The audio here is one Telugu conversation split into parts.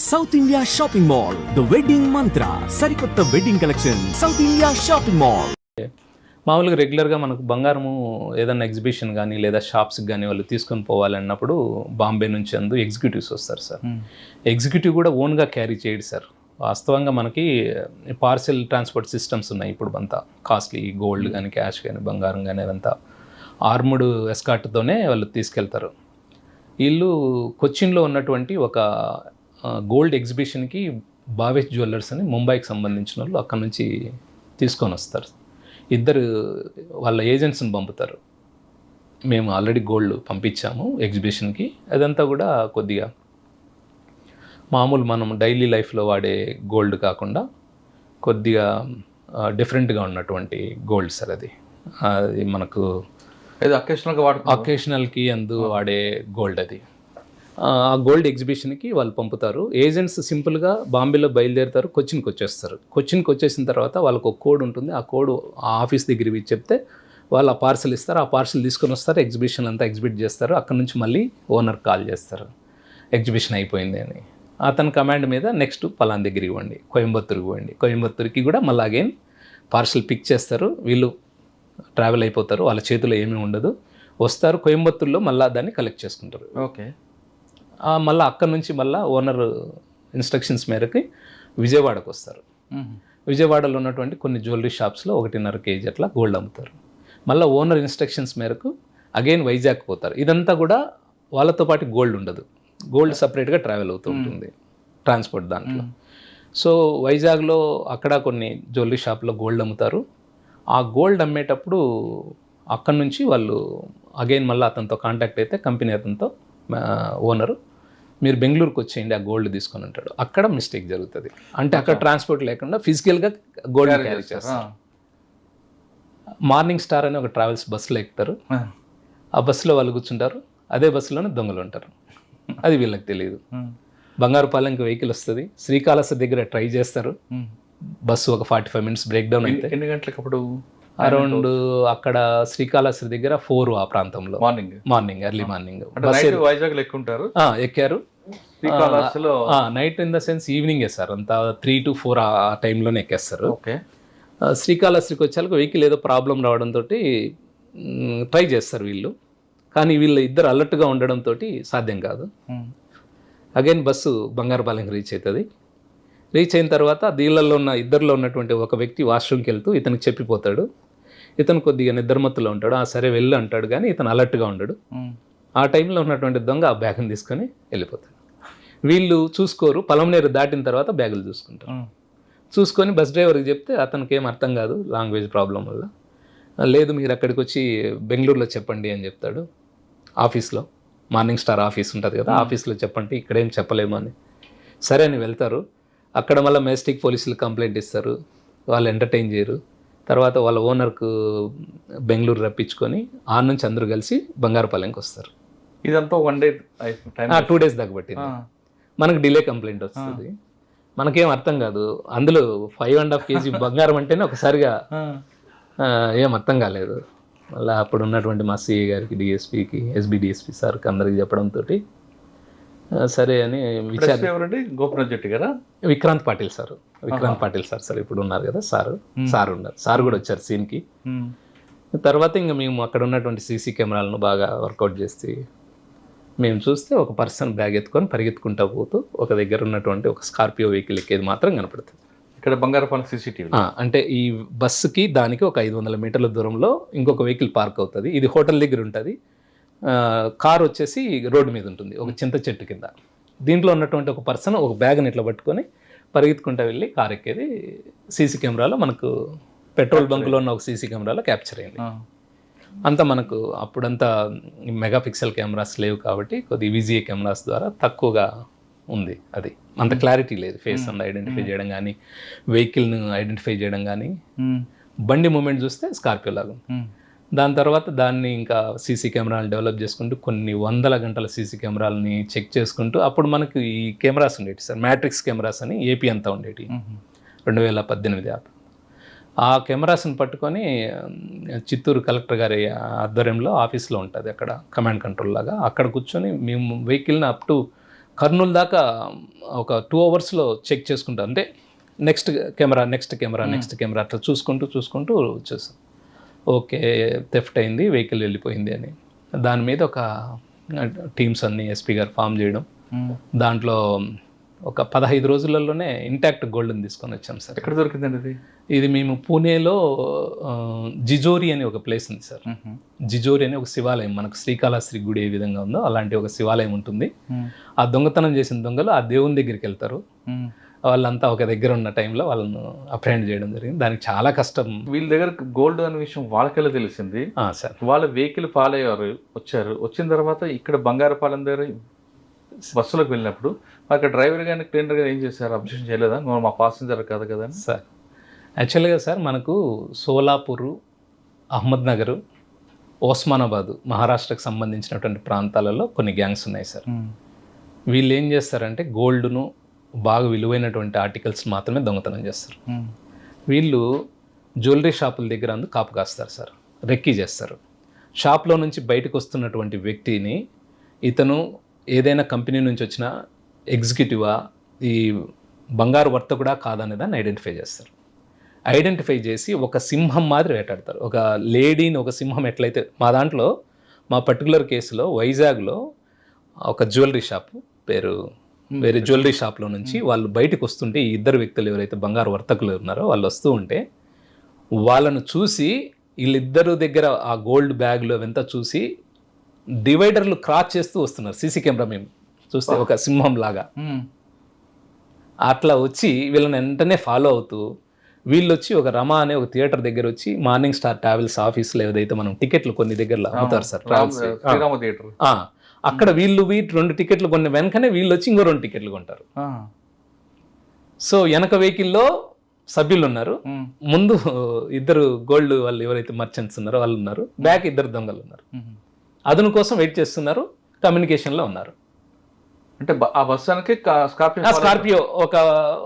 South India shopping mall the wedding Mantra సరికొత్త wedding collection South India shopping mall మామూలుగా రెగ్యులర్గా మనకు బంగారము ఏదైనా ఎగ్జిబిషన్ కానీ లేదా షాప్స్కి కానీ వాళ్ళు తీసుకొని పోవాలన్నప్పుడు బాంబే నుంచి అందు ఎగ్జిక్యూటివ్స్ వస్తారు సార్. ఎగ్జిక్యూటివ్ కూడా ఓన్గా క్యారీ చేయడు సార్. వాస్తవంగా మనకి పార్సెల్ ట్రాన్స్పోర్ట్ సిస్టమ్స్ ఉన్నాయి ఇప్పుడు అంతా. కాస్ట్లీ గోల్డ్ కానీ క్యాష్ కానీ బంగారం కానీ అదంతా ఆర్ముడ్ ఎస్కాట్తోనే వాళ్ళు తీసుకెళ్తారు. వీళ్ళు కొచ్చిన్లో ఉన్నటువంటి ఒక గోల్డ్ ఎగ్జిబిషన్కి బావేష్ జ్యువెలర్స్ అని ముంబైకి సంబంధించిన వాళ్ళు అక్కడ నుంచి తీసుకొని వస్తారు. ఇద్దరు వాళ్ళ ఏజెంట్స్ని పంపుతారు. మేము ఆల్రెడీ గోల్డ్ పంపించాము ఎగ్జిబిషన్కి. అదంతా కూడా కొద్దిగా మామూలు మనం డైలీ లైఫ్లో వాడే గోల్డ్ కాకుండా కొద్దిగా డిఫరెంట్గా ఉన్నటువంటి గోల్డ్ సార్ అది. అది మనకు ఏదో అకేషనల్గా అకేషనల్కి అందు వాడే గోల్డ్ అది. ఆ గోల్డ్ ఎగ్జిబిషన్కి వాళ్ళు పంపుతారు. ఏజెంట్స్ సింపుల్గా బాంబేలో బయలుదేరుతారు కొచ్చిన్కి వచ్చేస్తారు. కొచ్చిన్కి వచ్చేసిన తర్వాత వాళ్ళకు ఒక కోడ్ ఉంటుంది. ఆ కోడ్ ఆ ఆఫీస్ దగ్గర ఇవి చెప్తే వాళ్ళు ఆ పార్సల్ ఇస్తారు. ఆ పార్సల్ తీసుకొని వస్తారు. ఎగ్జిబిషన్ అంతా ఎగ్జిబిట్ చేస్తారు. అక్కడ నుంచి మళ్ళీ ఓనర్ కాల్ చేస్తారు. ఎగ్జిబిషన్ అయిపోయింది అని. అతని కమాండ్ మీద నెక్స్ట్ పలాన్ దగ్గర ఇవ్వండి కోయంబత్తూరుకి ఇవ్వండి కోయంబత్తూరుకి కూడా మళ్ళీ అగైన్ పార్సల్ పిక్ చేస్తారు. వీళ్ళు ట్రావెల్ అయిపోతారు. వాళ్ళ చేతిలో ఏమీ ఉండదు. వస్తారు. కోయంబత్తూరులో మళ్ళీ దాన్ని కలెక్ట్ చేసుకుంటారు. ఓకే. మళ్ళీ అక్కడ నుంచి మళ్ళీ ఓనర్ ఇన్స్ట్రక్షన్స్ మేరకు విజయవాడకు వస్తారు. విజయవాడలో ఉన్నటువంటి కొన్ని జ్యువెలరీ షాప్స్లో ఒకటిన్నర కేజీ అట్లా గోల్డ్ అమ్ముతారు. మళ్ళీ ఓనర్ ఇన్స్ట్రక్షన్స్ మేరకు అగైన్ వైజాగ్ పోతారు. ఇదంతా కూడా వాళ్ళతో పాటు గోల్డ్ ఉండదు. గోల్డ్ సపరేట్గా ట్రావెల్ అవుతూ ఉంటుంది ట్రాన్స్పోర్ట్ దాంట్లో. సో వైజాగ్లో అక్కడ కొన్ని జ్యువెలరీ షాప్లో గోల్డ్ అమ్ముతారు. ఆ గోల్డ్ అమ్మేటప్పుడు అక్కడ నుంచి వాళ్ళు అగైన్ మళ్ళీ అతనితో కాంటాక్ట్ అయితే కంపెనీ అతనితో ఓనరు మీరు బెంగళూరుకి వచ్చేయండి ఆ గోల్డ్ తీసుకొని ఉంటాడు. అక్కడ మిస్టేక్ జరుగుతుంది. అంటే అక్కడ ట్రాన్స్పోర్ట్ లేకుండా ఫిజికల్గా గోల్డ్ క్యారీ చేస్తారు. మార్నింగ్ స్టార్ అని ఒక ట్రావెల్స్ బస్సులో ఎక్కుతారు. ఆ. బస్సులో వాళ్ళు కూర్చుంటారు. అదే బస్సులోనే దొంగలు ఉంటారు. అది వీళ్ళకి తెలియదు. బంగారుపాలెంకి వెహికల్ వస్తుంది. శ్రీకాళహస్తి దగ్గర ట్రై చేస్తారు. బస్సు ఒక forty five minutes break down అయితే. ఎన్ని గంటలకు అప్పుడు అరౌండ్ అక్కడ శ్రీకాళహస్తి దగ్గర ఫోర్ ఆ ప్రాంతంలో. Morning. Morning early morning Vizag లెక్క ఉంటారు ఎక్కారు. నైట్ ఇన్ ద సెన్స్ ఈవినింగే సార్. అంతా త్రీ టు ఫోర్ ఆ టైంలోనే ఎక్కేస్తారు. ఓకే. శ్రీకాళహస్తికి వచ్చాక వెహికల్ ఏదో ప్రాబ్లం రావడంతో ట్రై చేస్తారు వీళ్ళు. కానీ వీళ్ళు ఇద్దరు అలర్ట్గా ఉండడంతో సాధ్యం కాదు. అగైన్ బస్సు బంగారుపాలెంకి రీచ్ అవుతుంది రీచ్ అయిన తర్వాత దీళ్ళల్లో ఉన్న ఇద్దరిలో ఉన్నటువంటి ఒక వ్యక్తి వాష్రూమ్కి వెళ్తూ ఇతనికి చెప్పిపోతాడు. ఇతను కొద్దిగా నిద్రమత్తులో ఉంటాడు. ఆ సరే వెళ్ళు అంటాడు కానీ ఇతను అలర్ట్గా ఉండడు. ఆ టైంలో ఉన్నటువంటి దొంగ ఆ బ్యాగ్ని తీసుకొని వెళ్ళిపోతాడు. వీళ్ళు చూసుకోరు. పొలంనేరు దాటిన తర్వాత బ్యాగులు చూసుకుంటారు. చూసుకొని బస్ డ్రైవర్కి చెప్తే అతనికి ఏం అర్థం కాదు లాంగ్వేజ్ ప్రాబ్లం వల్ల. లేదు మీరు అక్కడికి వచ్చి బెంగళూరులో చెప్పండి అని చెప్తాడు. ఆఫీస్లో. మార్నింగ్ స్టార్ ఆఫీస్ ఉంటుంది కదా ఆఫీస్లో చెప్పండి ఇక్కడేం చెప్పలేము అని. సరే అని వెళ్తారు. అక్కడ మళ్ళీ మెజెస్టిక్ పోలీసులు కంప్లైంట్ ఇస్తారు. వాళ్ళు ఎంటర్టైన్ చేయరు. తర్వాత వాళ్ళ ఓనర్కు బెంగళూరు రప్పించుకొని ఆ నుంచి అందరూ కలిసి బంగారుపాలెంకి వస్తారు. ఇదంతా one day time two days దాకా పట్టింది. మనకు డిలే కంప్లైంట్ వస్తుంది. మనకేం అర్థం కాదు. అందులో ఫైవ్ అండ్ హాఫ్ కేజీ బంగారం అంటేనే ఒకసారిగా ఏం అర్థం కాలేదు. మళ్ళీ అప్పుడు ఉన్నటువంటి మా సిఏ గారికి డిఎస్పికి ఎస్బి డిఎస్పి సార్కి అందరికి చెప్పడంతో సరే అని విచార ఎవరండి? గోపనాథ్ జెట్టి కదా Vikrant Patil sir. Vikrant Patil sir sir ఇప్పుడు ఉన్నారు కదా సార్. సార్ ఉన్నారు. సార్ కూడా వచ్చారు సీన్కి. తర్వాత ఇంకా మేము అక్కడ ఉన్నటువంటి సీసీ కెమెరాలను బాగా వర్కౌట్ చేసి మేము చూస్తే ఒక పర్సన్ బ్యాగ్ ఎత్తుకొని పరిగెత్తుకుంటా పోతూ ఒక దగ్గర ఉన్నటువంటి ఒక స్కార్పియో వెహికల్ ఎక్కేది మాత్రం కనపడుతుంది. ఇక్కడ బంగారపాలెం సీసీటీవీ. అంటే ఈ బస్సుకి దానికి ఒక ఐదు వందల మీటర్ల దూరంలో ఇంకొక వెహికల్ పార్క్ అవుతుంది. ఇది హోటల్ దగ్గర ఉంటుంది. కార్ వచ్చేసి రోడ్డు మీద ఉంటుంది. ఒక చింత చెట్టు కింద. దీంట్లో ఉన్నటువంటి ఒక పర్సన్ ఒక బ్యాగ్ని ఇట్లా పట్టుకొని పరిగెత్తుకుంటా వెళ్ళి కార్ ఎక్కేది. సీసీ కెమెరాలో మనకు పెట్రోల్ బంకులో ఉన్న ఒక సీసీ కెమెరాలో క్యాప్చర్ అయింది అంతా మనకు అప్పుడంతా మెగా పిక్సెల్ కెమెరాస్ లేవు కాబట్టి కొద్ది విజిఏ కెమెరాస్ ద్వారా తక్కువగా ఉంది అది. అంత క్లారిటీ లేదు ఫేస్ అండ్ ఐడెంటిఫై చేయడం కానీ వెహికల్ను ఐడెంటిఫై చేయడం కానీ బండి మూమెంట్ చూస్తే స్కార్పియో లాగా ఉంది దాని తర్వాత దాన్ని ఇంకా సీసీ కెమెరాలు డెవలప్ చేసుకుంటూ కొన్ని వందల గంటల సీసీ కెమెరాలని చెక్ చేసుకుంటూ అప్పుడు మనకు ఈ కెమెరాస్ ఉండేవి సార్. మ్యాట్రిక్స్ కెమెరాస్ అని ఏపీ అంతా ఉండేవి రెండు వేల పద్దెనిమిది ఆ ఆ కెమెరాస్ని పట్టుకొని చిత్తూరు కలెక్టర్ గారి ఆధ్వర్యంలో ఆఫీస్లో ఉంటుంది అక్కడ కమాండ్ కంట్రోల్ లాగా. అక్కడ కూర్చొని మేము వెహికల్ని అప్ టు కర్నూలు దాకా ఒక టూ అవర్స్లో చెక్ చేసుకుంటా. అంటే next camera next camera next camera అట్లా చూసుకుంటూ చూసుకుంటూ వచ్చేసాం. ఓకే థెఫ్ట్ అయింది వెహికల్ వెళ్ళిపోయింది అని. దాని మీద ఒక టీమ్స్ అన్ని ఎస్పీ గారు ఫామ్ చేయడం. దాంట్లో ఒక పదహైదు రోజులలోనే ఇంటాక్ట్ గోల్డ్ని తీసుకొని వచ్చాం సార్. ఎక్కడ దొరికిందండి ఇది? ఇది మేము పూణేలో జిజోరి అని ఒక ప్లేస్ ఉంది సార్. జిజోరి అని ఒక శివాలయం మనకు శ్రీకాళహస్తి గుడి ఏ విధంగా ఉందో అలాంటి ఒక శివాలయం ఉంటుంది. ఆ దొంగతనం చేసిన దొంగలు ఆ దేవుని దగ్గరికి వెళ్తారు. వాళ్ళంతా ఒక దగ్గర ఉన్న టైంలో వాళ్ళను అప్రహెండ్ చేయడం జరిగింది. దానికి చాలా కష్టం. వీళ్ళ దగ్గర గోల్డ్ అనే విషయం వాళ్ళకెళ్ళి తెలిసింది? సార్. వాళ్ళ వెహికల్ ఫాలో అయ్యారు వచ్చారు. వచ్చిన తర్వాత ఇక్కడ బంగారపాలెం దగ్గర బస్సులోకి వెళ్ళినప్పుడు అక్కడ డ్రైవర్ కానీ క్లీనర్ కానీ ఏం చేశారు? అబ్జెక్షన్ చేయలేదా? "నువ్వు మా పాసింజర్ కాదు కదా సార్ యాక్చువల్గా సార్ మనకు సోలాపూరు అహ్మద్నగర్ ఓస్మానాబాద్ మహారాష్ట్రకు సంబంధించినటువంటి ప్రాంతాలలో కొన్ని గ్యాంగ్స్ ఉన్నాయి సార్. వీళ్ళు ఏం చేస్తారంటే గోల్డ్ను బాగా విలువైనటువంటి ఆర్టికల్స్ మాత్రమే దొంగతనం చేస్తారు. వీళ్ళు జ్యువెలరీ షాపుల దగ్గర అందు కాపు కాస్తారు సార్. రెక్కీ చేస్తారు. షాప్లో నుంచి బయటకు వస్తున్నటువంటి వ్యక్తిని ఇతను ఏదైనా కంపెనీ నుంచి వచ్చిన ఎగ్జిక్యూటివా ఈ బంగారు వర్తకుడా కాదనే దాన్ని ఐడెంటిఫై చేస్తారు. ఐడెంటిఫై చేసి ఒక సింహం మాదిరి వేటాడతారు. ఒక లేడీని ఒక సింహం ఎట్లయితే మా దాంట్లో మా పర్టికులర్ కేసులో వైజాగ్లో ఒక జ్యువెలరీ షాప్ పేరు వేరే జ్యువెలరీ షాప్లో నుంచి వాళ్ళు బయటకు వస్తుంటే ఈ ఇద్దరు వ్యక్తులు ఎవరైతే బంగారు వర్తకులు ఉన్నారో వాళ్ళు వస్తూ ఉంటే వాళ్ళను చూసి వీళ్ళిద్దరు దగ్గర ఆ గోల్డ్ బ్యాగ్లు అవంతా చూసి డివైడర్లు క్రాస్ చేస్తూ వస్తున్నారు సీసీ కెమెరా మేము చూస్తే ఒక సింహం లాగా. అట్లా వచ్చి వీళ్ళని వెంటనే ఫాలో అవుతూ వీళ్ళు వచ్చి ఒక రమా అనే ఒక థియేటర్ దగ్గర వచ్చి మార్నింగ్ స్టార్ ట్రావెల్స్ ఆఫీస్లో ఏదైతే మనం టికెట్లు కొన్ని దగ్గర అమ్ముతారు సార్ ట్రావెల్స్ థియేటర్. అక్కడ వీళ్ళు వీటి రెండు టికెట్లు కొన్ని వెనకనే వీళ్ళు వచ్చి ఇంకో రెండు టికెట్లు కొంటారు. సో వెనక వెహికల్లో సభ్యులు ఉన్నారు ముందు ఇద్దరు గోల్డ్ వాళ్ళు ఎవరైతే మర్చెంట్స్ ఉన్నారో వాళ్ళు ఉన్నారు. బ్యాక్ ఇద్దరు దొంగలు ఉన్నారు. అదును కోసం వెయిట్ చేస్తున్నారు. కమ్యూనికేషన్లో ఉన్నారు. అంటే ఆ బస్సు వెనక్కి స్కార్పియో స్కార్పియో ఒక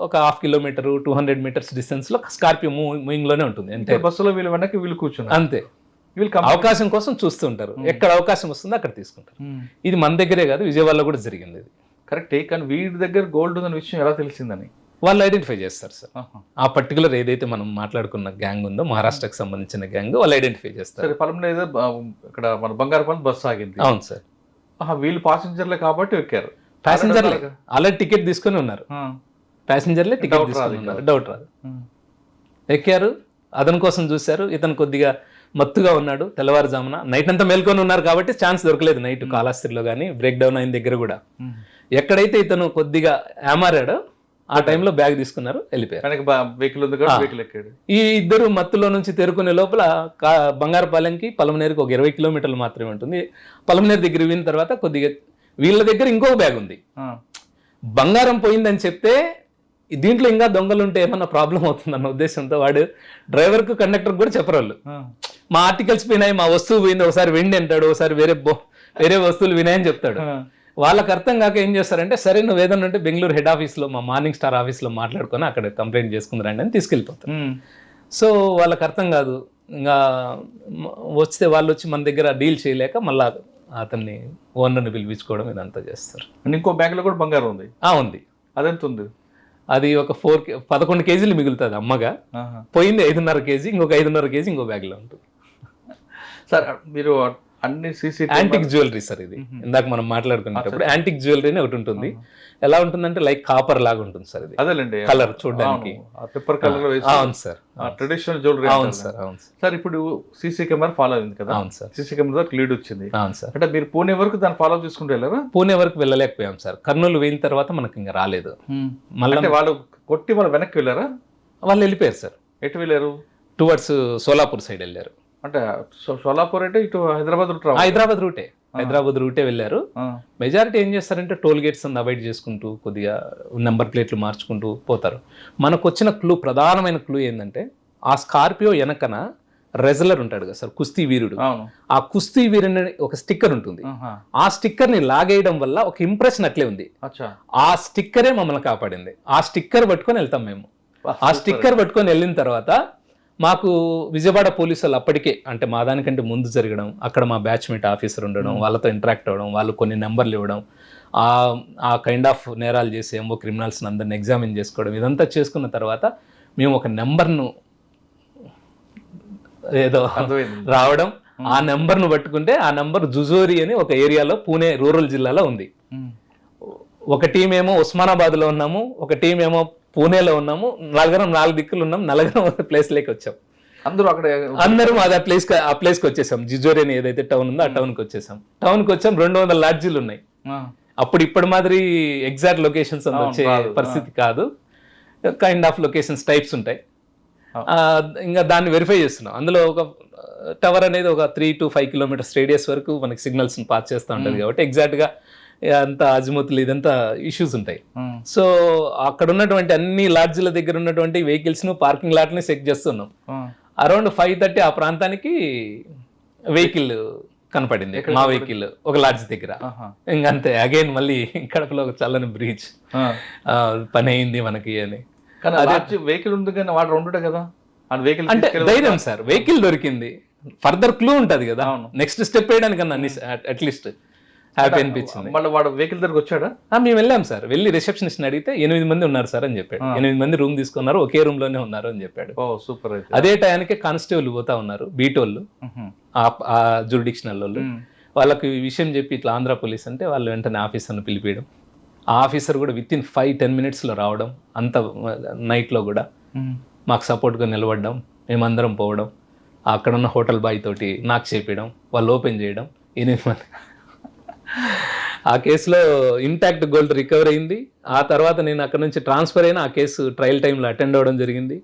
ఒక half kilometre two hundred metres డిస్టెన్స్లో స్కార్పియో మూవింగ్లోనే ఉంటుంది. అంటే బస్సులో వీళ్ళు వెనక్కి వీళ్ళు కూర్చున్నారు. అంతే. అవకాశం కోసం చూస్తూ ఉంటారు ఎక్కడ అవకాశం వస్తుందో అక్కడ తీసుకుంటారు. మ్మ్. ఇది మన దగ్గరే కాదు విజయవాడలో కూడా జరిగింది ఇది. కరెక్టే కానీ వీడి దగ్గర గోల్డ్ ఉందన్న విషయం ఎలా తెలిసిందని? వాళ్ళు ఐడెంటిఫై చేస్తారు సార్. ఆ పర్టికులర్ ఏదైతే మనం మాట్లాడుకున్న గ్యాంగ్ ఉందో మహారాష్ట్రకి సంబంధించిన గ్యాంగ్ వాళ్ళు ఐడెంటిఫై చేస్తారు. సరే పొలంలో ఏదో ఇక్కడ మన బంగారపాలెం బస్సు ఆగింది. అవును సార్. వీళ్ళు పాసింజర్లే కాబట్టి ఎక్కారు. ప్యాసింజర్లే ఆల్రెడీ టికెట్ తీసుకొని ఉన్నారు. ప్యాసింజర్లే టికెట్ తీసుకొని ఉన్నారు. డౌట్ రాదు. మ్మ్. ఎక్కారు అతని కోసం చూశారు ఇతను కొద్దిగా మత్తుగా ఉన్నాడు తెల్లవారుజామున. నైట్ అంతా మేల్కొని ఉన్నారు కాబట్టి ఛాన్స్ దొరకలేదు నైట్ కాళాస్త్రిలో కానీ బ్రేక్ డౌన్ అయిన దగ్గర కూడా. ఎక్కడైతే ఇతను కొద్దిగా ఏమారాడో ఆ టైంలో బ్యాగ్ తీసుకున్నారు వెళ్ళిపోయారు. ఈ ఇద్దరు మత్తులో నుంచి తేరుకునే లోపల బంగారుపాలెంకి పలమనేరుకి ఒక ఇరవై కిలోమీటర్లు మాత్రమే ఉంటుంది. పలమనేరు దగ్గర విన్న తర్వాత కొద్దిగా వీళ్ళ దగ్గర ఇంకొక బ్యాగ్ ఉంది. బంగారం పోయిందని చెప్తే దీంట్లో ఇంకా దొంగలు ఉంటే ఏమన్నా ప్రాబ్లం అవుతుందన్న ఉద్దేశంతో వాడు డ్రైవర్కు కండక్టర్ కూడా చెప్పరు వాళ్ళు. మా ఆర్టికల్స్ పోయినాయి మా వస్తువు పోయింది ఒకసారి వెండి అంటాడు ఒకసారి వేరే వేరే వస్తువులు వినాయని చెప్తాడు. వాళ్ళకి అర్థం కాక ఏం చేస్తారంటే సరే నువ్వు ఏదన్నా ఉంటే బెంగళూరు హెడ్ ఆఫీస్లో మా మార్నింగ్ స్టార్ ఆఫీస్లో మాట్లాడుకొని అక్కడ కంప్లైంట్ చేసుకుందరండి అని తీసుకెళ్ళిపోతారు. సో వాళ్ళకి అర్థం కాదు. ఇంకా వస్తే వాళ్ళు వచ్చి మన దగ్గర డీల్ చేయలేక మళ్ళా అతన్ని ఓనర్ని పిలిపించుకోవడం ఇదంతా చేస్తారు. ఇంకో బ్యాగ్లో కూడా బంగారం ఉంది. ఆ ఉంది. అదెంత ఉంది? అది ఒక ఫోర్ పదకొండు కేజీలు మిగులుతుంది అమ్మగా. పోయింది ఐదున్నర కేజీ ఇంకొక ఐదున్నర కేజీ ఇంకో బ్యాగ్లో ఉంటుంది. సార్ మీరు అన్ని సీసీ యాంటిక్ జ్యువెలరీ సార్ ఇది. ఇందాక మనం మాట్లాడుకునేటప్పుడు యాంటిక్ జ్యువెలరీ ఒకటి ఉంటుంది. ఎలా ఉంటుందంటే లైక్ కాపర్ లాగా ఉంటుంది సార్ ఇది. అదేలేండి. కలర్ చూడడానికి. పెప్పర్ కలర్ అవును సార్. ట్రెడిషనల్ జ్యువెలరీ అవును సార్ అవును సార్. ఇప్పుడు సీసీ కెమెరా ఫాలో అయింది కదా. అవును సార్. సీసీ కెమెరా దగ్గర లీడ్ వచ్చింది. అవును సార్. అంటే మీరు పూణే వరకు దాన్ని ఫాలో చేసుకుంటూ వెళ్ళారా? పూణే వరకు వెళ్ళలేకపోయాం సార్. కర్నూలు పోయిన తర్వాత మనకి ఇంకా రాలేదు. మళ్ళీ వాళ్ళు కొట్టి వాళ్ళు వెనక్కి వెళ్ళారా? వాళ్ళు వెళ్ళిపోయారు సార్. ఎటు వెళ్ళారు? టువర్డ్స్ సోలాపూర్ సైడ్ వెళ్ళారు. అంటే సోలాపూర్ అంటే ఇటు హైదరాబాద్ రూట్ హైదరాబాద్ రూటే. హైదరాబాద్ రూటే వెళ్ళారు. మెజారిటీ ఏం చేస్తారంటే టోల్ గేట్స్ అన్ని అవాయిడ్ చేసుకుంటూ కొద్దిగా నెంబర్ ప్లేట్లు మార్చుకుంటూ పోతారు. మనకు వచ్చిన క్లూ ప్రధానమైన క్లూ ఏంటంటే ఆ స్కార్పియో వెనకన రెజలర్ ఉంటాడు కదా సార్ కుస్తీ వీరుడు. ఆ కుస్తీ వీరుని ఒక స్టిక్కర్ ఉంటుంది. ఆ స్టిక్కర్ని లాగేయడం వల్ల ఒక ఇంప్రెషన్ అట్లే ఉంది. ఆ స్టిక్కరే మమ్మల్ని కాపాడింది. ఆ స్టిక్కర్ పట్టుకొని వెళ్తాం మేము. ఆ స్టిక్కర్ పట్టుకొని వెళ్ళిన తర్వాత మాకు విజయవాడ పోలీసు వాళ్ళు అప్పటికే అంటే మా దానికంటే ముందు జరగడం అక్కడ మా బ్యాచ్మేట్ ఆఫీసర్ ఉండడం వాళ్ళతో ఇంటరాక్ట్ అవ్వడం వాళ్ళు కొన్ని నెంబర్లు ఇవ్వడం ఆ ఆ కైండ్ ఆఫ్ నేరాలు చేసి ఏమో క్రిమినల్స్ని అందరిని ఎగ్జామిన్ చేసుకోవడం ఇదంతా చేసుకున్న తర్వాత మేము ఒక నెంబర్ను ఏదో రావడం ఆ నెంబర్ను పట్టుకుంటే ఆ నెంబర్ జుజోరి అని ఒక ఏరియాలో పూణే రూరల్ జిల్లాలో ఉంది. ఒక టీం ఏమో ఉస్మానాబాద్లో ఉన్నాము ఒక టీం ఏమో పూణేలో ఉన్నాము నలుగురం నాలుగు దిక్కులు ఉన్నాం నలుగురం ఒక ప్లేస్లోకి వచ్చాం. అందరూ అక్కడ అందరం అది ఆ ప్లేస్ ఆ ప్లేస్కి వచ్చేసాం. జిజోరి అని ఏదైతే టౌన్ ఉందో ఆ టౌన్కి వచ్చేసాం. టౌన్కి వచ్చాం రెండు వందల లాడ్జీలు ఉన్నాయి. అప్పుడు ఇప్పటి మాదిరి ఎగ్జాక్ట్ లొకేషన్స్ అవును, వచ్చే. పరిస్థితి కాదు. కైండ్ ఆఫ్ లొకేషన్స్ టైప్స్ ఉంటాయి. ఇంకా దాన్ని వెరిఫై చేస్తున్నాం. అందులో ఒక టవర్ అనేది ఒక three to five kilometres radius వరకు మనకి సిగ్నల్స్ పాస్ చేస్తూ ఉంటుంది కాబట్టి ఎగ్జాక్ట్గా అంత అజిముతులు ఇదంతా ఇష్యూస్ ఉంటాయి. సో అక్కడ ఉన్నటువంటి అన్ని లాడ్జ్ల దగ్గర ఉన్నటువంటి వెహికల్స్ను పార్కింగ్ లాట్ని చెక్ చేస్తున్నాం. అరౌండ్ ఫైవ్ థర్టీ ఆ ప్రాంతానికి వెహికల్ కనపడింది మా వెహికల్ ఒక లాడ్జ్ దగ్గర. ఇంకంతే అగైన్ మళ్ళీ కడపలో ఒక చల్లని బ్రిడ్జ్ ఆ. పని అయింది మనకి అని. కానీ వెహికల్ ఉంది కానీ వాడు ఉండుంటే కదా? వెహికల్ అంటే ధైర్యం సార్ వెహికల్ దొరికింది. ఫర్దర్ క్లూ ఉంటది కదా. నెక్స్ట్ స్టెప్ వేయడానికన్నా అట్లీస్ట్ హ్యాపీ అనిపించింది. మళ్ళీ వాడు వెహికల్ దగ్గరకు వచ్చాడా? మేము వెళ్ళాం సార్. వెళ్ళి రిసెప్షనిస్ట్ అడిగితే ఎనిమిది మంది ఉన్నారు సార్ అని చెప్పాడు. ఎనిమిది మంది రూమ్ తీసుకున్నారు ఒకే రూమ్లోనే ఉన్నారు అని చెప్పాడు. ఓ సూపర్ అదే టయానికి కానిస్టేబుల్ పోతా ఉన్నారు బీటోళ్ళు. ఆ- జురిడిక్షనల్ వాళ్ళు. వాళ్ళకి ఈ విషయం చెప్పి ఇట్లా ఆంధ్ర పోలీస్ అంటే వాళ్ళు వెంటనే ఆఫీసర్ని పిలిపించడం ఆ ఆఫీసర్ కూడా విత్ ఇన్ ఫైవ్ టెన్ మినిట్స్లో రావడం అంత నైట్లో కూడా. మాకు సపోర్ట్గా నిలబడడం మేమందరం పోవడం అక్కడ ఉన్న హోటల్ బాయ్ తోటి నాకు చేపించడం వాళ్ళు ఓపెన్ చేయడం ఎనిమిది మంది. ఆ కేసులో ఇంటాక్ట్ గోల్డ్ రికవర్ అయింది. ఆ తర్వాత నేను అక్కడ నుంచి ట్రాన్స్ఫర్ అయిన ఆ కేసు ట్రయల్ టైంలో అటెండ్ అవ్వడం జరిగింది.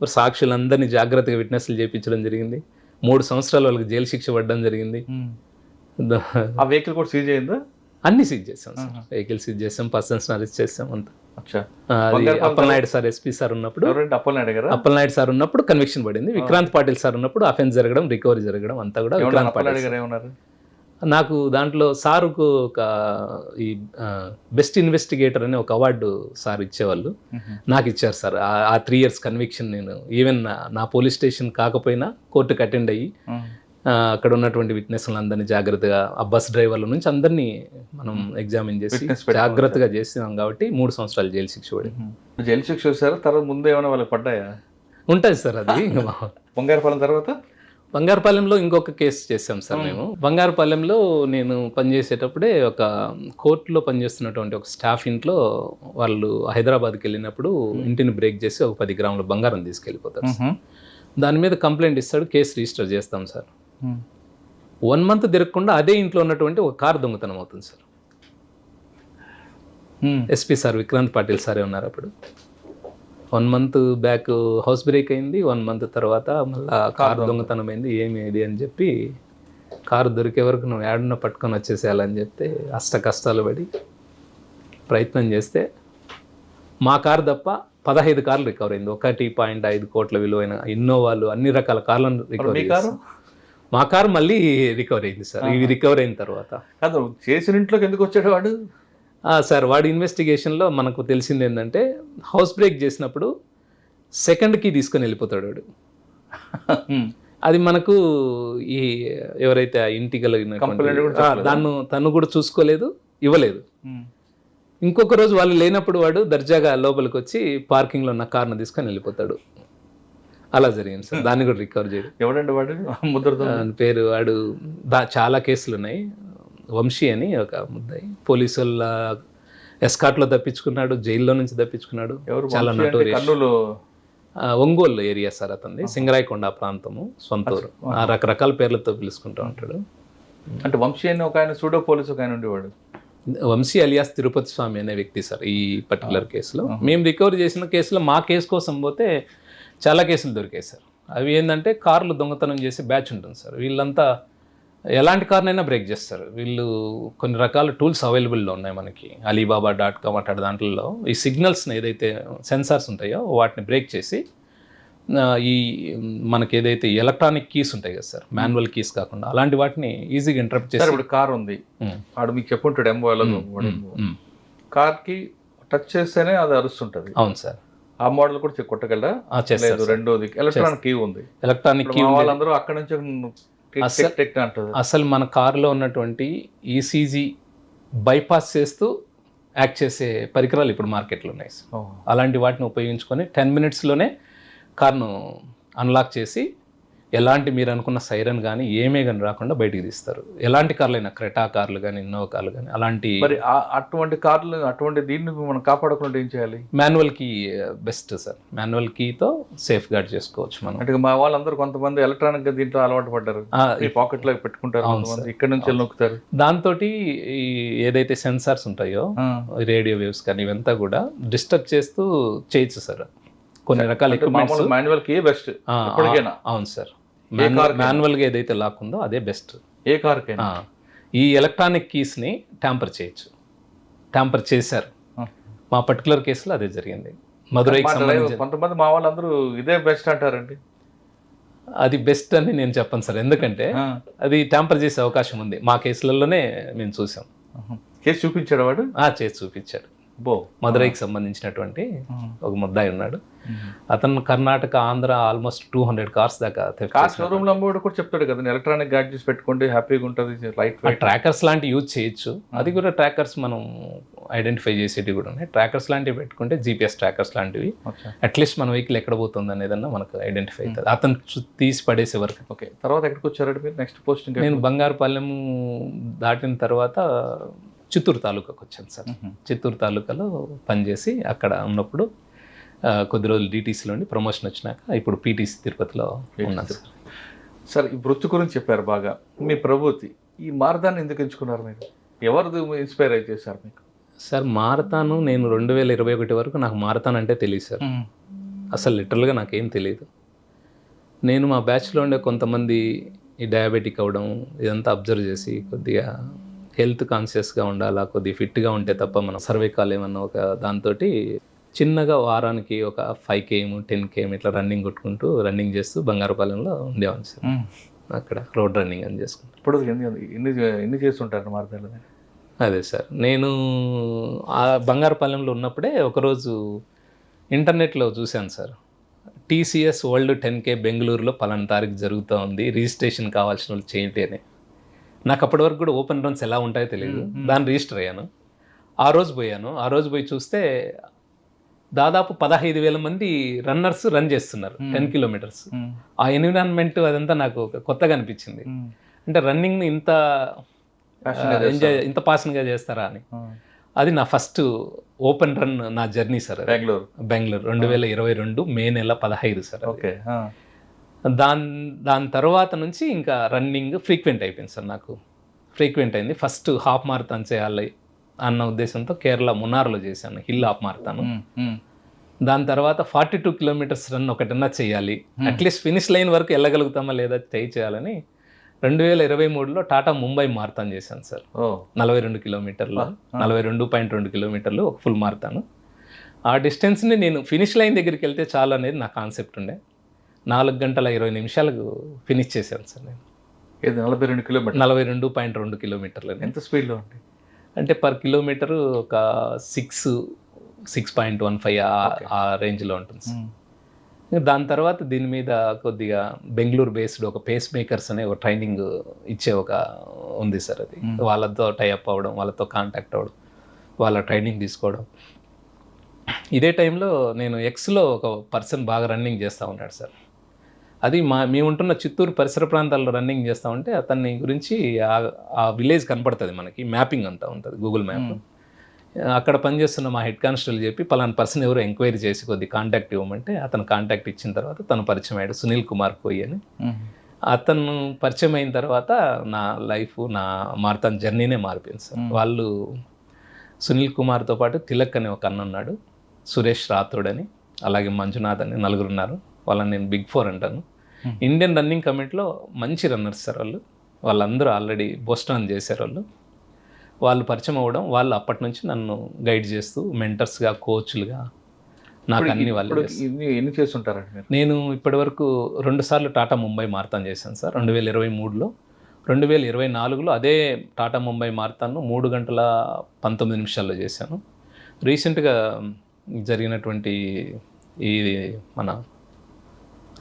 మరి సాక్షులందరినీ జాగ్రత్తగా విట్నెస్లు చేయించడం జరిగింది. మూడు సంవత్సరాలు వాళ్ళకి జైలు శిక్ష పడడం జరిగింది. ఆ వెహికల్ కూడా సీజ్ అయిందా? అన్ని సీజ్ చేసాం సార్. వెహికల్ సీజ్ చేసాం పర్సన్స్ అరెస్ట్ చేసాం అంతా. అప్పలనాయుడు సార్ ఎస్పీ సార్ ఉన్నప్పుడు. అప్పలనాయుడు సార్ ఉన్నప్పుడు కన్విక్షన్ పడింది. విక్రాంత్ పాటిల్ సార్ ఉన్నప్పుడు అఫెన్స్ జరగడం రికవరీ జరగడం అంతా కూడా విక్రాంత్ పాటిల్ అప్పలనాయుడు గారు ఏమన్నారు? నాకు దాంట్లో సారుకు ఒక ఈ బెస్ట్ ఇన్వెస్టిగేటర్ అనే ఒక అవార్డు సార్ ఇచ్చేవాళ్ళు. నాకు ఇచ్చారు సార్. ఆ- త్రీ ఇయర్స్ కన్విక్షన్ నేను. ఈవెన్ నా పోలీస్ స్టేషన్ కాకపోయినా కోర్టుకు అటెండ్ అయ్యి అక్కడ ఉన్నటువంటి విట్నెస్లను అందరినీ జాగ్రత్తగా ఆ బస్ డ్రైవర్ల నుంచి అందరినీ మనం ఎగ్జామిన్ చేసి. జాగ్రత్తగా చేసినాం కాబట్టి మూడు సంవత్సరాలు జైలు శిక్ష ఉహు. జైలు శిక్ష చూసారా? తర్వాత ముందు ఏమైనా వాళ్ళకి పడ్డాయా? ఉంటుంది సార్ అది. బంగారుపాలెం తర్వాత? బంగారుపాలెంలో ఇంకొక కేసు చేసాం సార్ మేము. బంగారుపాలెంలో నేను పనిచేసేటప్పుడే ఒక కోర్టులో పనిచేస్తున్నటువంటి ఒక స్టాఫ్ ఇంట్లో వాళ్ళు హైదరాబాద్కి వెళ్ళినప్పుడు ఇంటిని బ్రేక్ చేసి ఒక పది గ్రాముల బంగారం తీసుకెళ్ళిపోతారు. దాని మీద కంప్లైంట్ ఇస్తాడు కేసు రిజిస్టర్ చేస్తాం సార్. వన్ మంత్ తిరగకుండా అదే ఇంట్లో ఉన్నటువంటి ఒక కారు దొంగతనం అవుతుంది sir. SP sir Vikrant Patil సారే ఉన్నారు అప్పుడు. One month back house break అయింది వన్ మంత్ తర్వాత మళ్ళీ కారు దొంగతనం. అయింది ఏమి ఇది అని చెప్పి కారు దొరికే వరకు నువ్వు ఏడన్నా పట్టుకొని వచ్చేసేయాలని చెప్తే అష్ట కష్టాలు పడి ప్రయత్నం చేస్తే మా కారు తప్ప పదహైదు కార్లు రికవర్ అయింది. ఒకటి పాయింట్ ఐదు కోట్ల విలువైన ఇన్నోవాలు అన్ని రకాల కార్లను రికవర్ కారు? మా కారు మళ్ళీ రికవర్ అయింది సార్. ఇవి రికవర్ అయిన తర్వాత. కాదు చేసిన ఇంట్లోకి ఎందుకు వచ్చాడు వాడు? సార్ వాడి ఇన్వెస్టిగేషన్లో మనకు తెలిసింది ఏంటంటే హౌస్ బ్రేక్ చేసినప్పుడు సెకండ్ కీ తీసుకొని వెళ్ళిపోతాడు వాడు. అది మనకు ఈ ఎవరైతే ఆ ఇంటి కలిగిన దాన్ని తను కూడా చూసుకోలేదు ఇవ్వలేదు. ఇంకొక రోజు వాళ్ళు లేనప్పుడు వాడు దర్జాగా లోపలికి వచ్చి పార్కింగ్లో ఉన్న కార్ను తీసుకొని వెళ్ళిపోతాడు. అలా జరిగింది సార్. దాన్ని కూడా రికవర్ చేయడం. ఎవడండి వాడు? ఆయన పేరు వాడు దా చాలా కేసులు ఉన్నాయి. వంశీ అని ఒక ముద్దాయి పోలీసు వాళ్ళ ఎస్కాట్లో తప్పించుకున్నాడు జైల్లో నుంచి తప్పించుకున్నాడు. చాలా కర్నూలు? ఒంగోలు ఏరియా సార్ అతనిది. సింగరాయకొండ ప్రాంతము సొంతూరు. ఆ రకరకాల పేర్లతో పిలుచుకుంటూ ఉంటాడు. అంటే వంశీ అని ఒక ఆయన సూడో పోలీస్ ఒక ఆయన ఉండేవాడు. వంశీ అలియాస్ తిరుపతి స్వామి అనే వ్యక్తి సార్ ఈ పర్టికులర్ కేసులో. మేము రికవర్ చేసిన కేసులో మా కేసు కోసం పోతే చాలా కేసులు దొరికాయి సార్. అవి ఏంటంటే కార్లు దొంగతనం చేసే బ్యాచ్ ఉంటుంది సార్. వీళ్ళంతా ఎలాంటి కార్నైనా బ్రేక్ చేస్తారు. వీళ్ళు కొన్ని రకాల టూల్స్ అవైలబుల్లో ఉన్నాయి మనకి. అలీబాబా డాట్ కామ్ అట్లాంటి దాంట్లో ఈ సిగ్నల్స్ని ఏదైతే సెన్సార్స్ ఉంటాయో వాటిని బ్రేక్ చేసి ఈ మనకి ఏదైతే ఎలక్ట్రానిక్ కీస్ ఉంటాయి కదా సార్ మాన్యువల్ కీస్ కాకుండా అలాంటి వాటిని ఈజీగా ఇంటరప్ట్ సార్ చేసి ఇప్పుడు కార్ ఉంది. వాడు మీకు చెప్పుంటాడు ఎంబో ఎలా ఉమ్, ఉమ్. కార్కి టచ్ చేస్తేనే అది అరుస్తుంటది. అవును సార్. ఆ మోడల్ కూడా కొట్టగలరా? చేస్తారు లేదు రెండోది. ఎలక్ట్రానిక్ కీ ఉంది. ఎలక్ట్రానిక్ మా వాళ్ళందరూ అక్కడ నుంచి అంటారు అసలు మన కారులో ఉన్నటువంటి ఈసీజీ బైపాస్ చేస్తూ యాక్ట్ చేసే పరికరాలు ఇప్పుడు మార్కెట్లో ఉన్నాయి. అలాంటి వాటిని ఉపయోగించుకొని టెన్ మినిట్స్లోనే కార్ను అన్లాక్ చేసి ఎలాంటి మీరు అనుకున్న సైరన్ కానీ ఏమే కానీ రాకుండా బయటికి తీస్తారు. ఎలాంటి కార్లు అయినా క్రెటా కార్లు కానీ ఇన్నోవా కార్లు కానీ అలాంటి మరి అటువంటి కార్లు అటువంటి దీన్ని మనం కాపాడకుండా ఏం చేయాలి? Manual key best sir. Manual కీతో safeguard చేసుకోవచ్చు మనం. అంటే మా వాళ్ళందరూ కొంతమంది ఎలక్ట్రానిక్గా దీంట్లో అలవాటు పడ్డారు. ఆ, ఈ పాకెట్లో పెట్టుకుంటారు ఇక్కడ నుంచి నొక్కుతారు. దాంతో ఏదైతే సెన్సార్స్ ఉంటాయో. రేడియో వేవ్స్ కానీ ఇవంతా కూడా డిస్టర్బ్ చేస్తూ చేయొచ్చు సార్. కొన్ని రకాల ఎక్విప్మెంట్స్ మాన్యువల్కి బెస్ట్? ఎప్పటికైనా. అవును సార్. కైనా? మాన్యువల్గా ఏదైతే లాక్ ఉందో అదే బెస్ట్. ఏ కార్ ఈ ఎలక్ట్రానిక్ కీస్ని ట్యాంపర్ చేయొచ్చు. ట్యాంపర్ చేశారు. మా పర్టికులర్ కేసులో అదే జరిగింది. మధురైకి సంబంధించి కొంతమంది మా వాళ్ళందరూ ఇదే బెస్ట్ అంటారండి. అది బెస్ట్ అని నేను చెప్పను సార్. ఎందుకంటే. అది ట్యాంపర్ చేసే అవకాశం ఉంది. మా కేసులలోనే మేము చూసాం. కేసు చూపించాడు వాడు? ఆ చేసి చూపించాడు. బో మధురైకి సంబంధించినటువంటి ఒక ముద్దాయి ఉన్నాడు. అతను Karnataka Andhra almost two hundred cars దాకా. షోరూమ్లో అమ్మవాడు కూడా చెప్తాడు కదా ఎలక్ట్రానిక్ గాడ్జెట్స్ పెట్టుకోండి హ్యాపీగా ఉంటుంది లైట్ ట్రాకర్స్ లాంటివి యూజ్ చేయొచ్చు. అది కూడా ట్రాకర్స్ మనం ఐడెంటిఫై చేసేటివి కూడా ఉన్నాయి. ట్రాకర్స్ లాంటివి పెట్టుకుంటే జీపీఎస్ ట్రాకర్స్ లాంటివి అట్లీస్ట్ మన వెహికల్ ఎక్కడ పోతుంది అనేదన్నా మనకు ఐడెంటిఫై అవుతుంది. అతను తీసి పడేసే వరకు. ఓకే తర్వాత ఎక్కడికి వచ్చారండి మీరు? నెక్స్ట్ పోస్టింగ్ నేను బంగారుపాలెం దాటిన తర్వాత చిత్తూరు తాలూకాకు వచ్చాను సార్. చిత్తూరు తాలూకాలో పనిచేసి అక్కడ ఉన్నప్పుడు కొద్ది రోజులు డీటీసీలో ఉండి ప్రమోషన్ వచ్చినాక ఇప్పుడు పీటీసీ తిరుపతిలో ఉన్నాను సార్. సార్ ఈ వృత్తి గురించి చెప్పారు బాగా. మీ ప్రభుత్వ ఈ మార్గాన్ని ఎందుకు ఎంచుకున్నారు మీరు? ఎవరు ఇన్స్పైర్ అయి చేశారు మీకు? సార్ మారతాను నేను రెండు వేల ఇరవై ఒకటి వరకు నాకు మారతాను అంటే తెలియదు సార్. అసలు లిటరల్గా నాకేం తెలియదు. నేను మా బ్యాచ్లో ఉండే కొంతమంది ఈ డయాబెటిక్ అవ్వడం ఇదంతా అబ్జర్వ్ చేసి కొద్దిగా హెల్త్ కాన్షియస్గా ఉండాలా కొద్దిగా ఫిట్గా ఉంటే తప్ప మనం సర్వే కాలేమన్న ఒక దాంతో చిన్నగా వారానికి ఒక ఫైవ్ కేఎం టెన్ కేఎం ఇట్లా రన్నింగ్ కొట్టుకుంటూ రన్నింగ్ చేస్తూ బంగారుపాలెంలో ఉండేవాడిని సార్. అక్కడ రోడ్ రన్నింగ్ అని చేసుకుంటూ. ఇప్పుడు ఎన్ని ఎన్ని ఎన్ని చేస్తుంటారు మార్గాలు? అదే సార్. నేను ఆ బంగారుపాలెంలో ఉన్నప్పుడే ఒకరోజు ఇంటర్నెట్లో చూశాను sir. TCS world ten K బెంగళూరులో పలానా తారీఖు జరుగుతూ ఉంది రిజిస్ట్రేషన్ కావాల్సిన వాళ్ళు చేయండి అని. నాకు అప్పటి వరకు కూడా ఓపెన్ రన్స్ ఎలా ఉంటాయో తెలియదు దాన్ని రిజిస్టర్ అయ్యాను. ఆ రోజు పోయాను. ఆ రోజు పోయి చూస్తే దాదాపు పదహైదు వేల మంది రన్నర్స్ రన్ చేస్తున్నారు టెన్ కిలోమీటర్స్. ఆ ఎన్విరాన్మెంట్ అదంతా నాకు కొత్తగా అనిపించింది. అంటే రన్నింగ్ ఇంత ఎంజాయ్ ఇంత పాషన్గా చేస్తారా అని. అది నా ఫస్ట్ ఓపెన్ రన్ నా జర్నీ సార్. బెంగళూరు. బెంగళూరు. రెండు వేల ఇరవై రెండు మే నెల పదహైదు సార్. ఓకే దాని దాని తర్వాత నుంచి ఇంకా రన్నింగ్ ఫ్రీక్వెంట్ అయిపోయింది సార్ నాకు. ఫ్రీక్వెంట్ అయింది. ఫస్ట్ హాఫ్ మారథాన్ చేయాలి అన్న ఉద్దేశంతో కేరళ మున్నార్లో చేశాను హిల్ హాఫ్ మారథాన్. దాని తర్వాత ఫార్టీ టూ కిలోమీటర్స్ రన్ ఒకటన్నా చేయాలి. అట్లీస్ట్ ఫినిష్ లైన్ వరకు వెళ్ళగలుగుతామా లేదా ట్రై చేయాలని రెండు వేల ఇరవై మూడులో టాటా ముంబై మారథాన్ చేశాను సార్. ఓ. నలభై రెండు కిలోమీటర్లు నలభై రెండు పాయింట్ రెండు కిలోమీటర్లు ఒక ఫుల్ మారతాను ఆ డిస్టెన్స్ని నేను ఫినిష్ లైన్ దగ్గరికి వెళ్తే చాలు అనేది నా కాన్సెప్ట్ ఉండే. నాలుగు గంటల ఇరవై నిమిషాలకు ఫినిష్ చేశాను సార్ నేను. ఇది నలభై రెండు కిలోమీటర్ నలభై రెండు పాయింట్ రెండు కిలోమీటర్లు ఎంత స్పీడ్లో అండి? అంటే పర్ కిలోమీటర్ ఒక six six point one five ఆ రేంజ్లో ఉంటుంది సార్. ఇంకా దాని తర్వాత దీని మీద కొద్దిగా బెంగళూరు బేస్డ్ ఒక పేస్ మేకర్స్ అనే ఒక ట్రైనింగ్ ఇచ్చే ఒక ఉంది సార్ అది. వాళ్ళతో టైఅప్ అవ్వడం వాళ్ళతో కాంటాక్ట్ అవ్వడం వాళ్ళ ట్రైనింగ్ తీసుకోవడం. ఇదే టైంలో నేను ఎక్స్లో ఒక పర్సన్ బాగా రన్నింగ్ చేస్తూ ఉన్నాడు సార్. అది మా మేము ఉంటున్న చిత్తూరు పరిసర ప్రాంతాల్లో రన్నింగ్ చేస్తూ ఉంటే అతన్ని గురించి ఆ- ఆ విలేజ్ కనపడుతుంది మనకి మ్యాపింగ్ అంతా ఉంటుంది గూగుల్ మ్యాప్ అక్కడ పనిచేస్తున్న మా హెడ్ కానిస్టేబుల్ చెప్పి పలానా పర్సన్ ఎవరో ఎంక్వైరీ చేసి కొద్ది కాంటాక్ట్ ఇవ్వమంటే అతను కాంటాక్ట్ ఇచ్చిన తర్వాత తను పరిచయం అయ్యాడు సునీల్ కుమార్ కోయి అని. అతను పరిచయం అయిన తర్వాత నా లైఫ్ నా మారతాన్ జర్నీనే మారిపోయింది సార్. వాళ్ళు సునీల్ కుమార్తో పాటు తిలక్ అనే ఒక అన్న ఉన్నాడు సురేష్ రాథోడ్ అని అలాగే మంజునాథ్ అని నలుగురు ఉన్నారు. వాళ్ళని నేను బిగ్ ఫోర్ అంటాను. ఇండియన్ రన్నింగ్ కమిటీలో మంచి రన్నర్స్ సార్ వాళ్ళు. వాళ్ళందరూ ఆల్రెడీ బోస్టాన్ చేశారు వాళ్ళు. వాళ్ళు పరిచయం అవ్వడం వాళ్ళు అప్పటి నుంచి నన్ను గైడ్ చేస్తూ మెంటర్స్గా కోచ్లుగా నాకు అన్ని వాళ్ళు ఎన్ని చేస్తుంటారండి నేను ఇప్పటివరకు రెండు సార్లు టాటా ముంబై మారతాన్ చేశాను సార్. రెండు వేల ఇరవై మూడులో రెండు వేల ఇరవై నాలుగులో అదే టాటా ముంబై మారతాన్ను మూడు గంటల పంతొమ్మిది నిమిషాల్లో చేశాను. రీసెంట్గా జరిగినటువంటి ఇది మన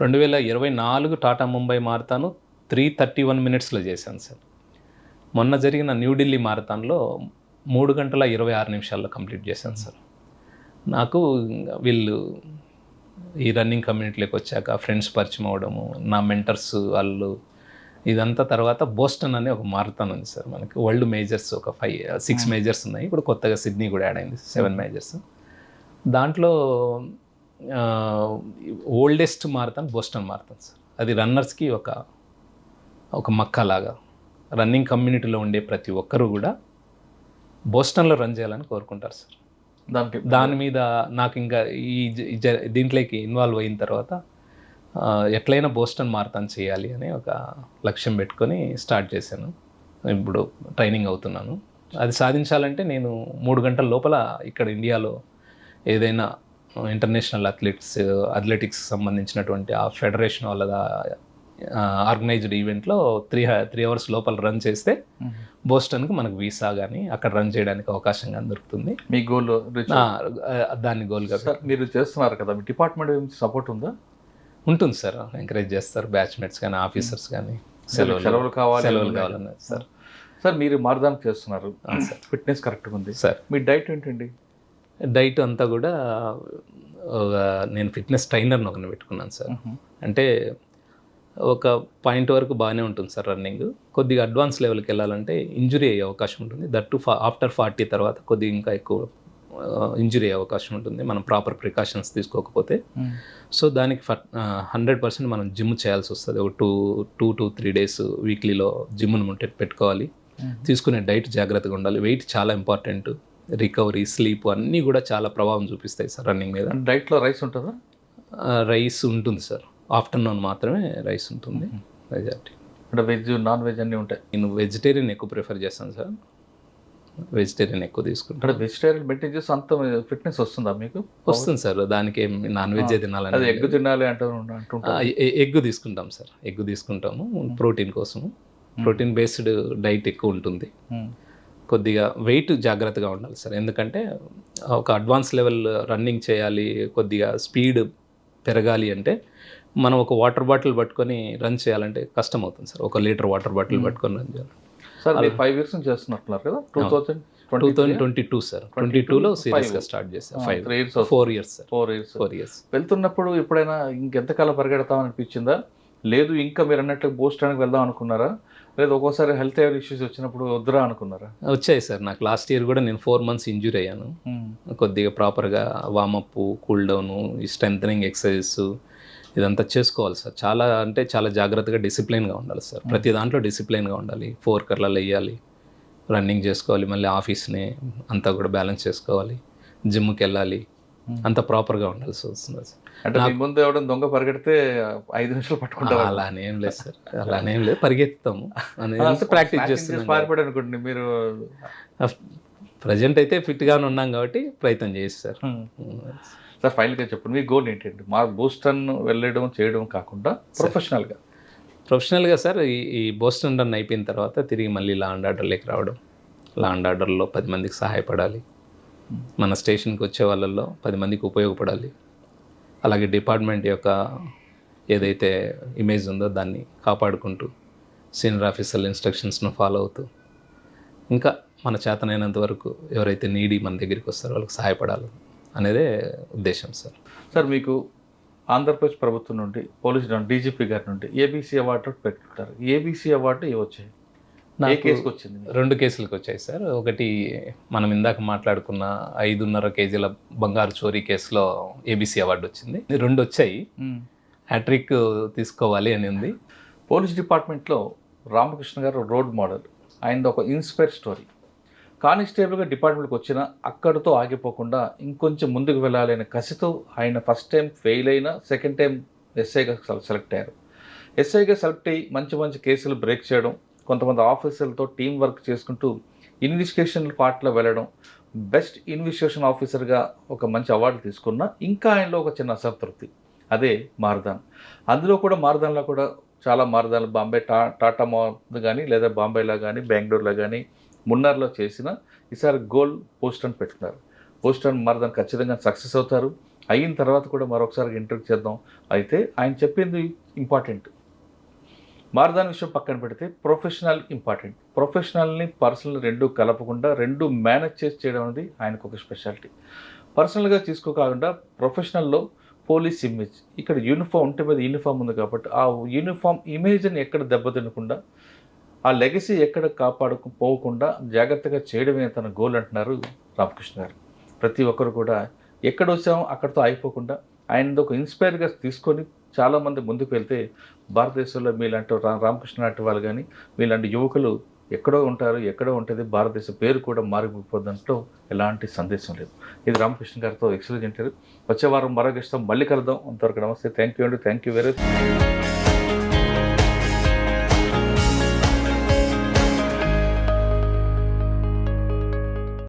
రెండు వేల ఇరవై నాలుగు Tata Mumbai marathon three thirty one మినిట్స్లో చేశాను సార్. మొన్న జరిగిన న్యూఢిల్లీ మారథాన్లో మూడు గంటల ఇరవై ఆరు నిమిషాల్లో కంప్లీట్ చేశాను సార్. నాకు వీళ్ళు ఈ రన్నింగ్ కమ్యూనిటీలోకి వచ్చాక ఫ్రెండ్స్ పరిచయం అవడము నా మెంటర్స్ వాళ్ళు ఇదంతా తర్వాత బోస్టన్ అనే ఒక మారథాన్ ఉంది సార్ మనకి. వరల్డ్ మేజర్స్ ఒక ఫైవ్ సిక్స్ మేజర్స్ ఉన్నాయి. ఇప్పుడు కొత్తగా సిడ్నీ కూడా యాడ్ అయింది సెవెన్ మేజర్స్. దాంట్లో oldest marathon Boston marathon sir అది రన్నర్స్కి ఒక ఒక మక్క లాగా రన్నింగ్ కమ్యూనిటీలో ఉండే ప్రతి ఒక్కరు కూడా బోస్టన్లో రన్ చేయాలని కోరుకుంటారు సార్ దానికి దాని మీద నాకు ఇంకా ఈ దీంట్లోకి ఇన్వాల్వ్ అయిన తర్వాత ఎట్లయినా బోస్టన్ మారథాన్ చేయాలి అని ఒక లక్ష్యం పెట్టుకొని స్టార్ట్ చేశాను. ఇప్పుడు ట్రైనింగ్ అవుతున్నాను. అది సాధించాలంటే నేను మూడు గంటల లోపల ఇక్కడ ఇండియాలో ఏదైనా ఇంటర్నేషనల్ అథ్లెట్స్ అథ్లెటిక్స్ సంబంధించినటువంటి ఆ ఫెడరేషన్ వాళ్ళ ఆర్గనైజ్డ్ ఈవెంట్లో త్రీ త్రీ అవర్స్ లోపల రన్ చేస్తే బోస్టన్కి మనకు వీసా కానీ అక్కడ రన్ చేయడానికి అవకాశం కానీ దొరుకుతుంది. మీ గోల్ దాన్ని గోల్గా సార్ మీరు చేస్తున్నారు కదా మీ డిపార్ట్మెంట్ సపోర్ట్ ఉందా? ఉంటుంది సార్ ఎంకరేజ్ చేస్తారు బ్యాచ్మేట్స్ కానీ ఆఫీసర్స్ కానీ సెలవులు. సెలవులు కావాలి సెలవులు కావాలన్నారు సార్. సార్ మీరు మారదానికి చేస్తున్నారు. ఫిట్నెస్ కరెక్ట్గా ఉంది. సార్. మీ డైట్ ఏంటండి? డైట్ అంతా కూడా నేను ఫిట్నెస్ ట్రైనర్ని ఒకరిని పెట్టుకున్నాను సార్. అంటే ఒక పాయింట్ వరకు బాగానే ఉంటుంది సార్ రన్నింగ్. కొద్దిగా అడ్వాన్స్ లెవెల్కి వెళ్ళాలంటే ఇంజురీ అయ్యే అవకాశం ఉంటుంది. దట్ టు ఆఫ్టర్ ఫార్టీ తర్వాత కొద్దిగా ఇంకా ఎక్కువ ఇంజురీ అయ్యే అవకాశం ఉంటుంది. మనం ప్రాపర్ ప్రికాషన్స్ తీసుకోకపోతే. సో దానికి హండ్రెడ్ పర్సెంట్ మనం జిమ్ చేయాల్సి వస్తుంది. ఒక two two to three days వీక్లీలో జిమ్ను పెట్టుకోవాలి. తీసుకునే డైట్ జాగ్రత్తగా ఉండాలి. వెయిట్ చాలా ఇంపార్టెంట్. రికవరీ స్లీప్ అన్నీ కూడా చాలా ప్రభావం చూపిస్తాయి సార్ రన్నింగ్ మీద. డైట్లో రైస్ ఉంటుందా? రైస్ ఉంటుంది సార్. ఆఫ్టర్నూన్ మాత్రమే రైస్ ఉంటుంది. మెజారిటీ అంటే వెజ్ నాన్ వెజ్ అన్నీ ఉంటాయి? నేను వెజిటేరియన్ ఎక్కువ ప్రిఫర్ చేస్తాను సార్. వెజిటేరియన్ ఎక్కువ తీసుకుంటాను. అంటే వెజిటేరియన్ మెయింటైన్ చేస్తే అంత ఫిట్నెస్ వస్తుందా మీకు? వస్తుంది సార్. దానికి నాన్ వెజ్ తినాలని ఎగ్ తినాలి అంటారు ఎగ్ తీసుకుంటాం సార్. ఎగ్ తీసుకుంటాము. ప్రోటీన్ కోసము. ప్రోటీన్ బేస్డ్ డైట్ ఎక్కువ ఉంటుంది. కొద్దిగా వెయిట్ జాగ్రత్తగా ఉండాలి సార్. ఎందుకంటే ఒక అడ్వాన్స్ లెవెల్ రన్నింగ్ చేయాలి కొద్దిగా స్పీడ్ పెరగాలి అంటే మనం ఒక వాటర్ బాటిల్ పట్టుకొని రన్ చేయాలంటే కష్టం అవుతుంది సార్. ఒక లీటర్ వాటర్ బాటిల్ పట్టుకొని రన్ చేయాలి. సార్ మీరు ఫైవ్ ఇయర్స్ నుంచి చేస్తున్నట్టున్నారు కదా? Two thousand two thousand twenty two sir. Twenty టూలో సీరియస్గా స్టార్ట్ చేశాను five. Years four years sir. Four years four years వెళ్తున్నప్పుడు ఎప్పుడైనా ఇంకెంతకాలం పరిగెడతాం అనిపించిందా లేదు ఇంకా మీరు అన్నట్లు బోస్టానికి వెళ్దాం అనుకున్నారా? లేదు ఒక్కోసారి హెల్త్ ఇష్యూస్ వచ్చినప్పుడు వద్దురా అనుకున్నారా? వచ్చాయి సార్. నాకు లాస్ట్ ఇయర్ కూడా నేను ఫోర్ మంత్స్ ఇంజూరీ అయ్యాను. కొద్దిగా ప్రాపర్గా వామప్ కూల్ డౌన్ ఈ స్ట్రెంథనింగ్ ఎక్సర్సైజెస్ ఇదంతా చేసుకోవాలి సార్. చాలా అంటే చాలా జాగ్రత్తగా డిసిప్లైన్గా ఉండాలి సార్. ప్రతి దాంట్లో డిసిప్లైన్గా ఉండాలి. ఫోర్ కర్లలో వేయాలి. రన్నింగ్ చేసుకోవాలి. మళ్ళీ ఆఫీస్ని అంతా కూడా బ్యాలెన్స్ చేసుకోవాలి. జిమ్కి వెళ్ళాలి. అంత ప్రాపర్గా ఉండాల్సి వస్తుంది. సార్ అంటే మీ ముందు ఎవడం దొంగ పరిగెడితే ఐదు నిమిషాలు పట్టుకుంటారు అలానేం లేదు సార్. అలానేం లేదు. పరిగెత్తాము అనేది ప్రాక్టీస్ చేస్తున్నాం పారిపడి అనుకోండి మీరు ప్రజెంట్ అయితే ఫిట్గానే ఉన్నాం కాబట్టి ప్రయత్నం చేసి సార్. సార్ ఫైనల్గా చెప్పండి. మీ గోల్ ఏంటండి? మా బూస్టన్ వెళ్ళడం చేయడం కాకుండా ప్రొఫెషనల్గా ప్రొఫెషనల్గా సార్ ఈ ఈ బోస్టన్ రన్ అయిపోయిన తర్వాత తిరిగి మళ్ళీ లా అండ్ ఆర్డర్లోకి రావడం. లా అండ్ ఆర్డర్లో పది మందికి సహాయపడాలి. మన స్టేషన్కి వచ్చే వాళ్ళల్లో పది మందికి ఉపయోగపడాలి. అలాగే డిపార్ట్మెంట్ యొక్క ఏదైతే ఇమేజ్ ఉందో దాన్ని కాపాడుకుంటూ సీనియర్ ఆఫీసర్ల ఇన్స్ట్రక్షన్స్ను ఫాలో అవుతూ ఇంకా మన చేతనైనంత వరకు ఎవరైతే నీడి మన దగ్గరికి వస్తారో వాళ్ళకి సహాయపడాలి అనేదే ఉద్దేశం సార్. సార్ మీకు ఆంధ్రప్రదేశ్ ప్రభుత్వం నుండి పోలీస్ డీజీపీ గారి నుండి ఏబీసీ అవార్డు పెట్టుకుంటారు. ఏబీసీ అవార్డు ఇవ్వచ్చు రెండు కేసులకు వచ్చాయి సార్. ఒకటి మనం ఇందాక మాట్లాడుకున్న ఐదున్నర కేజీల బంగారు చోరీ కేసులో ఏబీసీ అవార్డు వచ్చింది. రెండు వచ్చాయి. హ్యాట్రిక్ తీసుకోవాలి అని ఉంది. పోలీస్ డిపార్ట్మెంట్లో రామకృష్ణ గారు రోడ్ మోడల్. ఆయన ఒక ఇన్స్పైర్ స్టోరీ. కానిస్టేబుల్గా డిపార్ట్మెంట్కి వచ్చిన అక్కడితో ఆగిపోకుండా ఇంకొంచెం ముందుకు వెళ్ళాలి అనే కసితో ఆయన ఫస్ట్ టైం ఫెయిల్ అయినా సెకండ్ టైం ఎస్ఐగా సెలెక్ట్ అయ్యారు. ఎస్ఐగా సెలెక్ట్ అయ్యి మంచి మంచి కేసులు బ్రేక్ చేయడం కొంతమంది ఆఫీసర్లతో టీం వర్క్ చేసుకుంటూ ఇన్వెస్టిగేషన్ పార్ట్లో వెళ్ళడం బెస్ట్ ఇన్వెస్టిగేషన్ ఆఫీసర్గా ఒక మంచి అవార్డు తీసుకున్న ఇంకా ఆయనలో ఒక చిన్న అసంతృప్తి. అదే మారదాన్. అందులో కూడా మారదాన్లో కూడా చాలా మారదాన్లు. బాంబే టా టాటా మాల్ కానీ లేదా బాంబేలో కానీ బెంగళూరులో కానీ మున్నార్లో చేసిన ఈసారి గోల్ పోస్ట్ అని పెట్టుకున్నారు. పోస్ట్ అని మారదాన్ ఖచ్చితంగా సక్సెస్ అవుతారు. అయిన తర్వాత కూడా మరొకసారి ఇంటర్వ్యూ చేద్దాం. అయితే ఆయన చెప్పింది ఇంపార్టెంట్. మారదాని విషయం పక్కన పెడితే ప్రొఫెషనల్ ఇంపార్టెంట్. ప్రొఫెషనల్ని పర్సనల్ రెండు కలపకుండా రెండు మేనేజ్ చేసి చేయడం అనేది ఆయనకు ఒక స్పెషాలిటీ. పర్సనల్గా తీసుకోకుండా ప్రొఫెషనల్లో పోలీస్ ఇమేజ్. ఇక్కడ యూనిఫామ్ ఉంటే మీద యూనిఫామ్ ఉంది కాబట్టి ఆ యూనిఫామ్ ఇమేజ్ని ఎక్కడ దెబ్బతినకుండా ఆ లెగసీ ఎక్కడ కాపాడుకు పోకుండా జాగ్రత్తగా చేయడమే తన గోల్ అంటున్నారు రామకృష్ణ గారు. ప్రతి ఒక్కరు కూడా ఎక్కడ వచ్చామో అక్కడితో అయిపోకుండా ఆయనది ఒక ఇన్స్పైర్గా తీసుకొని చాలామంది ముందుకు వెళ్తే భారతదేశంలో మీలాంటి రా రామకృష్ణ లాంటి వాళ్ళు కానీ మీలాంటి యువకులు ఎక్కడో ఉంటారు ఎక్కడో ఉంటుంది భారతదేశ పేరు కూడా మారిపోతుందంట్లో ఎలాంటి సందేశం లేదు. ఇది రామకృష్ణ గారితో ఎక్సలెంట్ ఇంటర్వ్యూ. వచ్చే వారం మరొక ఇష్టం మళ్ళీ కలుద్దాం. అంతవరకు నమస్తే. థ్యాంక్ యూ అండి. Thank you very